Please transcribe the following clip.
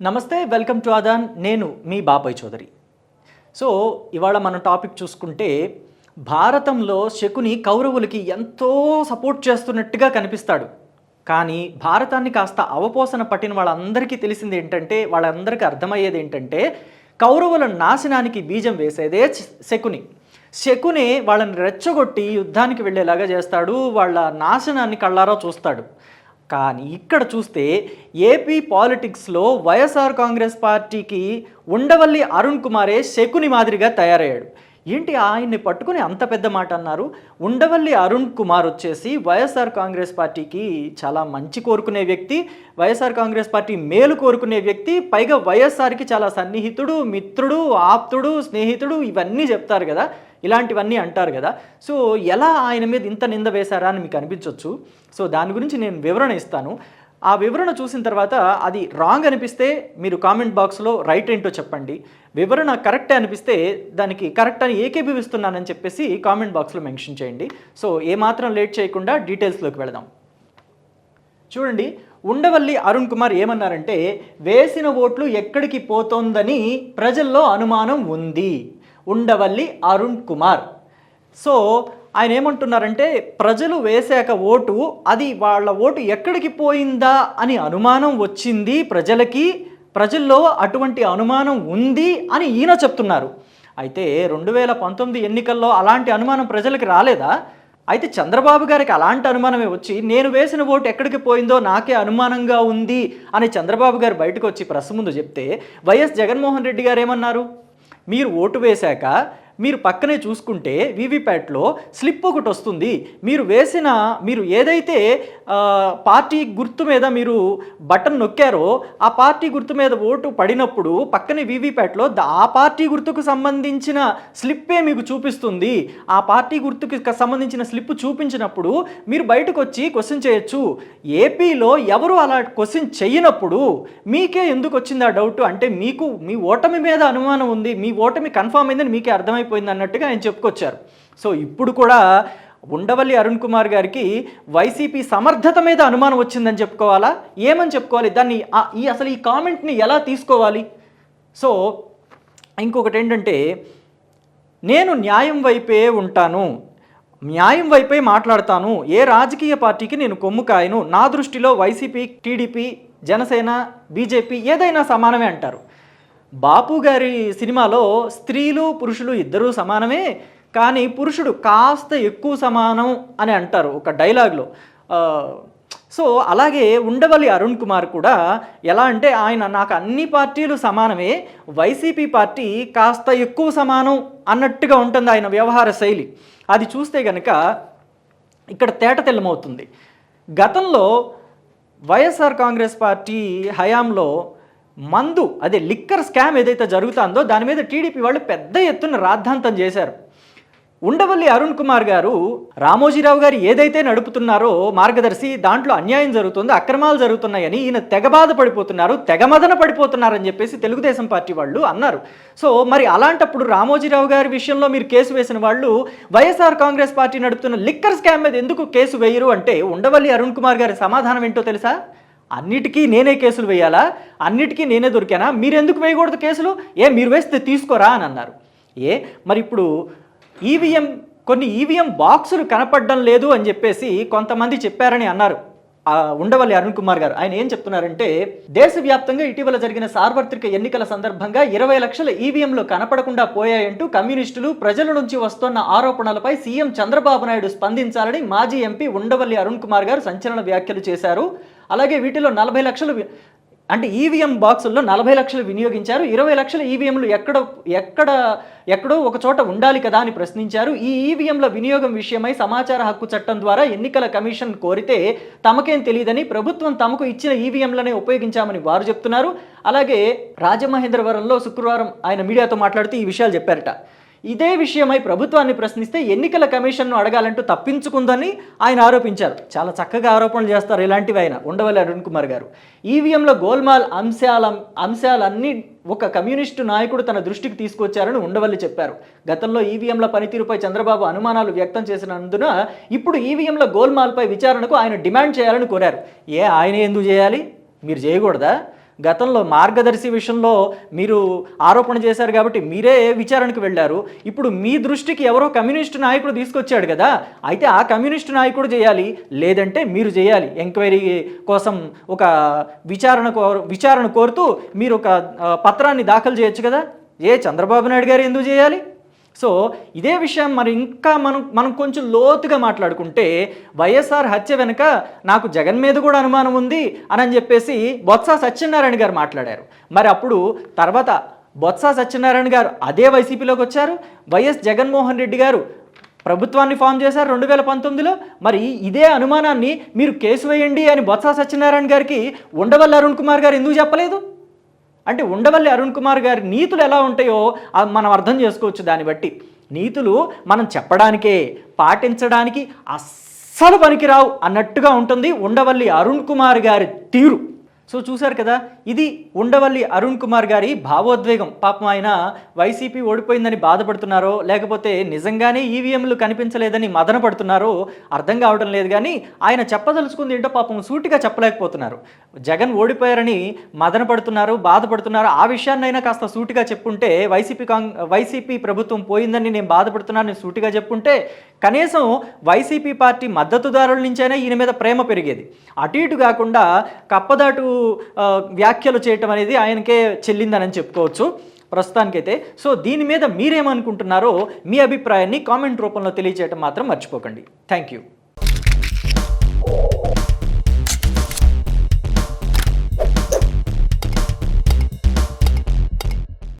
నమస్తే welcome to Aadan. నేను మీ బాబాయ్ చౌదరి. సో ఇవాళ మన టాపిక్ చూసుకుంటే భారతంలో శకుని కౌరవులకి ఎంతో సపోర్ట్ చేస్తున్నట్టుగా కనిపిస్తాడు. కానీ భారతాన్ని కాస్త అవపోసన పట్టిన వాళ్ళందరికీ తెలిసింది ఏంటంటే వాళ్ళందరికీ అర్థమయ్యేది ఏంటంటే కౌరవుల నాశనానికి బీజం వేసేదే శకుని. శకునే వాళ్ళని రెచ్చగొట్టి యుద్ధానికి వెళ్ళేలాగా చేస్తాడు వాళ్ళ నాశనాన్ని కళ్ళారా చూస్తాడు. కానీ ఇక్కడ చూస్తే ఏపీ పాలిటిక్స్లో వైఎస్ఆర్ కాంగ్రెస్ పార్టీకి ఉండవల్లి అరుణ్ కుమారే శకుని మాదిరిగా తయారయ్యాడు. ఏంటి ఆయన్ని పట్టుకుని అంత పెద్ద మాట అన్నారు? ఉండవల్లి అరుణ్ కుమార్ వచ్చేసి వైఎస్ఆర్ కాంగ్రెస్ పార్టీకి చాలా మంచి కోరుకునే వ్యక్తి వైఎస్ఆర్ కాంగ్రెస్ పార్టీ మేలు కోరుకునే వ్యక్తి పైగా వైఎస్ఆర్కి చాలా సన్నిహితుడు మిత్రుడు ఆప్తుడు స్నేహితుడు ఇవన్నీ చెప్తారు కదా. ఇలాంటివన్నీ అంటారు కదా. సో ఎలా ఆయన మీద ఇంత నింద వేశారా అని మీకు అనిపించవచ్చు సో దాని గురించి నేను వివరణ ఇస్తాను. ఆ వివరణ చూసిన తర్వాత అది రాంగ్ అనిపిస్తే మీరు కామెంట్ బాక్స్లో రైట్ ఏంటో చెప్పండి. వివరణ కరెక్ట్ అనిపిస్తే దానికి కరెక్ట్ అని ఏకీభవిస్తున్నానని చెప్పేసి కామెంట్ బాక్స్లో మెన్షన్ చేయండి. సో ఏమాత్రం లేట్ చేయకుండా డీటెయిల్స్లోకి వెళదాం. చూడండి ఉండవల్లి అరుణ్ కుమార్ ఏమన్నారంటే వేసిన ఓట్లు ఎక్కడికి పోతోందని ప్రజల్లో అనుమానం ఉంది. ఉండవల్లి అరుణ్ కుమార్. సో ఆయన ఏమంటున్నారంటే ప్రజలు వేసాక ఓటు అది వాళ్ళ ఓటు ఎక్కడికి పోయిందా అని అనుమానం వచ్చింది ప్రజలకి ప్రజల్లో అటువంటి అనుమానం ఉంది అని ఈయన చెప్తున్నారు. అయితే రెండు వేల పంతొమ్మిది ఎన్నికల్లో అలాంటి అనుమానం ప్రజలకు రాలేదా? అయితే చంద్రబాబు గారికి అలాంటి అనుమానమే వచ్చి నేను వేసిన ఓటు ఎక్కడికి పోయిందో నాకే అనుమానంగా ఉంది అని చంద్రబాబు గారు బయటకు వచ్చి ప్రెస్ ముందు చెప్తే వైఎస్ జగన్మోహన్ రెడ్డి గారు ఏమన్నారు? మీరు ఓటు వేశాక మీరు పక్కనే చూసుకుంటే వీవీప్యాట్లో స్లిప్ ఒకటి వస్తుంది. మీరు వేసిన మీరు ఏదైతే పార్టీ గుర్తు మీద మీరు బటన్ నొక్కారో ఆ పార్టీ గుర్తు మీద ఓటు పడినప్పుడు పక్కనే వీవీప్యాట్లో ఆ పార్టీ గుర్తుకు సంబంధించిన స్లిప్పే మీకు చూపిస్తుంది. ఆ పార్టీ గుర్తుకు సంబంధించిన స్లిప్ చూపించినప్పుడు మీరు బయటకు వచ్చి క్వశ్చన్ చేయొచ్చు. ఏపీలో ఎవరు అలా క్వశ్చన్ చేయనప్పుడు మీకే ఎందుకు వచ్చింది ఆ డౌట్? అంటే మీకు మీ ఓటమి మీద అనుమానం ఉంది. మీ ఓటమి కన్ఫామ్ అయిందని మీకే అర్థమైపోయింది అన్నట్టుగా ఆయన చెప్పుకొచ్చారు. సో ఇప్పుడు కూడా ఉండవల్లి అరుణ్ కుమార్ గారికి వైసీపీ సమర్థత మీద అనుమానం వచ్చిందని చెప్పుకోవాలా? ఏమని చెప్పుకోవాలి? దాన్ని ఈ అసలు ఈ కామెంట్ని ఎలా తీసుకోవాలి? సో ఇంకొకటి ఏంటంటే నేను న్యాయం వైపే ఉంటాను న్యాయం వైపే మాట్లాడతాను ఏ రాజకీయ పార్టీకి నేను కొమ్ము కాయను నా దృష్టిలో వైసీపీ టీడీపీ జనసేన బీజేపీ ఏదైనా సమానమే అంటారు. బాపు గారి సినిమాలో స్త్రీలు పురుషులు ఇద్దరూ సమానమే కానీ పురుషుడు కాస్త ఎక్కువ సమానం అని అంటారు ఒక డైలాగ్లో. సో అలాగే ఉండవల్లి అరుణ్ కుమార్ కూడా ఎలా అంటే ఆయన నాకు అన్ని పార్టీలు సమానమే వైసీపీ పార్టీ కాస్త ఎక్కువ సమానం అన్నట్టుగా ఉంటుంది ఆయన వ్యవహార శైలి. అది చూస్తే కనుక ఇక్కడ తేట తెల్లమవుతుంది. గతంలో వైఎస్ఆర్ కాంగ్రెస్ పార్టీ హయాంలో మందు అదే లిక్కర్ స్కామ్ ఏదైతే జరుగుతుందో దాని మీద టీడీపీ వాళ్ళు పెద్ద ఎత్తున రాద్ధాంతం చేశారు. ఉండవల్లి అరుణ్ కుమార్ గారు రామోజీరావు గారు ఏదైతే నడుపుతున్నారో మార్గదర్శి దాంట్లో అన్యాయం జరుగుతుంది అక్రమాలు జరుగుతున్నాయని ఈయన తెగ బాధపడిపోతున్నారు తెగమదన పడిపోతున్నారని చెప్పేసి తెలుగుదేశం పార్టీ వాళ్ళు అన్నారు. సో మరి అలాంటప్పుడు రామోజీరావు గారి విషయంలో మీరు కేసు వేసిన వాళ్ళు వైఎస్ఆర్ కాంగ్రెస్ పార్టీ నడుపుతున్న లిక్కర్ స్కామ్ మీద ఎందుకు కేసు వేయరు అంటే ఉండవల్లి అరుణ్ కుమార్ గారి సమాధానం ఏంటో తెలుసా? అన్నిటికీ నేనే కేసులు వేయాలా? అన్నిటికీ నేనే దొరికానా? మీరు ఎందుకు వేయకూడదు కేసులు? ఏ మీరు వేస్తే తీసుకోరా అని అన్నారు. ఏ మరి ఇప్పుడు ఈవీఎం కొన్ని ఈవీఎం బాక్సులు కనపడడం లేదు అని చెప్పేసి కొంతమంది చెప్పారని అన్నారు. ఉండవల్లి అరుణ్ కుమార్ గారు. ఆయన ఏం చెప్తున్నారంటే దేశవ్యాప్తంగా ఇటీవల జరిగిన సార్వత్రిక ఎన్నికల సందర్భంగా ఇరవై లక్షల ఈవీఎంలు కనపడకుండా పోయాయంటూ కమ్యూనిస్టులు ప్రజల నుంచి వస్తున్న ఆరోపణలపై సీఎం చంద్రబాబు నాయుడు స్పందించాలని మాజీ ఎంపీ ఉండవల్లి అరుణ్ కుమార్ గారు సంచలన వ్యాఖ్యలు చేశారు. అలాగే వీటిలో నలభై లక్షలు అంటే ఈవీఎం బాక్సుల్లో నలభై లక్షలు వినియోగించారు. ఇరవై లక్షల ఈవీఎంలు ఎక్కడ ఎక్కడ ఎక్కడో ఒక చోట ఉండాలి కదా అని ప్రశ్నించారు. ఈ ఈవీఎంల వినియోగం విషయమై సమాచార హక్కు చట్టం ద్వారా ఎన్నికల కమిషన్ కోరితే తమకేం తెలియదని ప్రభుత్వం తమకు ఇచ్చిన ఈవీఎంలనే ఉపయోగించామని వారు చెప్తున్నారు. అలాగే రాజమహేంద్రవరంలో శుక్రవారం ఆయన మీడియాతో మాట్లాడుతూ ఈ విషయాలు చెప్పారట. ఇదే విషయమై ప్రభుత్వాన్ని ప్రశ్నిస్తే ఎన్నికల కమిషన్ను అడగాలంటూ తప్పించుకుందని ఆయన ఆరోపించారు. చాలా చక్కగా ఆరోపణలు చేస్తారు ఇలాంటివి ఆయన ఉండవల్లి అరుణ్ కుమార్ గారు. ఈవీఎంలో గోల్మాల్ అంశాల అంశాలన్నీ ఒక కమ్యూనిస్టు నాయకుడు తన దృష్టికి తీసుకొచ్చారని ఉండవల్లి చెప్పారు. గతంలో ఈవీఎంల పనితీరుపై చంద్రబాబు అనుమానాలు వ్యక్తం చేసినందున ఇప్పుడు ఈవీఎంల గోల్మాల్పై విచారణకు ఆయన డిమాండ్ చేయాలని కోరారు. ఏ ఆయన ఎందుకు చేయాలి? మీరు చేయకూడదా? గతంలో మార్గదర్శి విషయంలో మీరు ఆరోపణ చేశారు కాబట్టి మీరే విచారణకు వెళ్ళారు? ఇప్పుడు మీ దృష్టికి ఎవరో కమ్యూనిస్టు నాయకుడు తీసుకొచ్చాడు కదా అయితే ఆ కమ్యూనిస్టు నాయకుడు చేయాలి లేదంటే మీరు చేయాలి. ఎంక్వైరీ కోసం ఒక విచారణ విచారణ కోరుతూ మీరు ఒక పత్రాన్ని దాఖలు చేయొచ్చు కదా? ఏ చంద్రబాబు నాయుడు గారు ఎందుకు చేయాలి? సో ఇదే విషయం మరి ఇంకా మనం మనం కొంచెం లోతుగా మాట్లాడుకుంటే వైఎస్ఆర్ హత్య వెనుక నాకు జగన్ మీద కూడా అనుమానం ఉంది అని అని చెప్పేసి బొత్స సత్యనారాయణ గారు మాట్లాడారు. మరి అప్పుడు తర్వాత బొత్స సత్యనారాయణ గారు అదే వైసీపీలోకి వచ్చారు. వైఎస్ జగన్మోహన్ రెడ్డి గారు ప్రభుత్వాన్ని ఫామ్ చేశారు రెండు వేల పంతొమ్మిదిలో. మరి ఇదే అనుమానాన్ని మీరు కేసు వేయండి అని బొత్స సత్యనారాయణ గారికి ఉండవల్లి అరుణ్ కుమార్ గారు ఎందుకు చెప్పలేదు? అంటే ఉండవల్లి అరుణ్ కుమార్ గారి నీతులు ఎలా ఉంటాయో మనం అర్థం చేసుకోవచ్చు దాన్ని బట్టి. నీతులు మనం చెప్పడానికే పాటించడానికి అస్సలు పనికిరావు అన్నట్టుగా ఉంటుంది ఉండవల్లి అరుణ్ కుమార్ గారి తీరు. సో చూశారు కదా ఇది ఉండవల్లి అరుణ్ కుమార్ గారి భావోద్వేగం. పాపం ఆయన వైసీపీ ఓడిపోయిందని బాధపడుతున్నారో లేకపోతే నిజంగానే ఈవీఎంలు కనిపించలేదని మదన పడుతున్నారో అర్థం కావడం లేదు కానీ ఆయన చెప్పదలుచుకుంది ఏంటో పాపం సూటిగా చెప్పలేకపోతున్నారు. జగన్ ఓడిపోయారని మదన పడుతున్నారు బాధపడుతున్నారు. ఆ విషయాన్నైనా కాస్త సూటిగా చెప్పుంటే వైసీపీ కాంగ్ వైసీపీ ప్రభుత్వం పోయిందని నేను బాధపడుతున్నాను నేను సూటిగా చెప్పుంటే కనీసం వైసీపీ పార్టీ మద్దతుదారుల నుంచైనా ఈయన మీద ప్రేమ పెరిగేది. అటు ఇటు కాకుండా కప్పదాటు వ్యాఖ్యలు చేయటం అనేది ఆయనకే చెల్లిందని చెప్పుకోవచ్చు ప్రస్తుతానికైతే. సో దీని మీద మీరేమనుకుంటున్నారో మీ అభిప్రాయాన్ని కామెంట్ రూపంలో తెలియజేయటం మాత్రం మర్చిపోకండి. Thank you.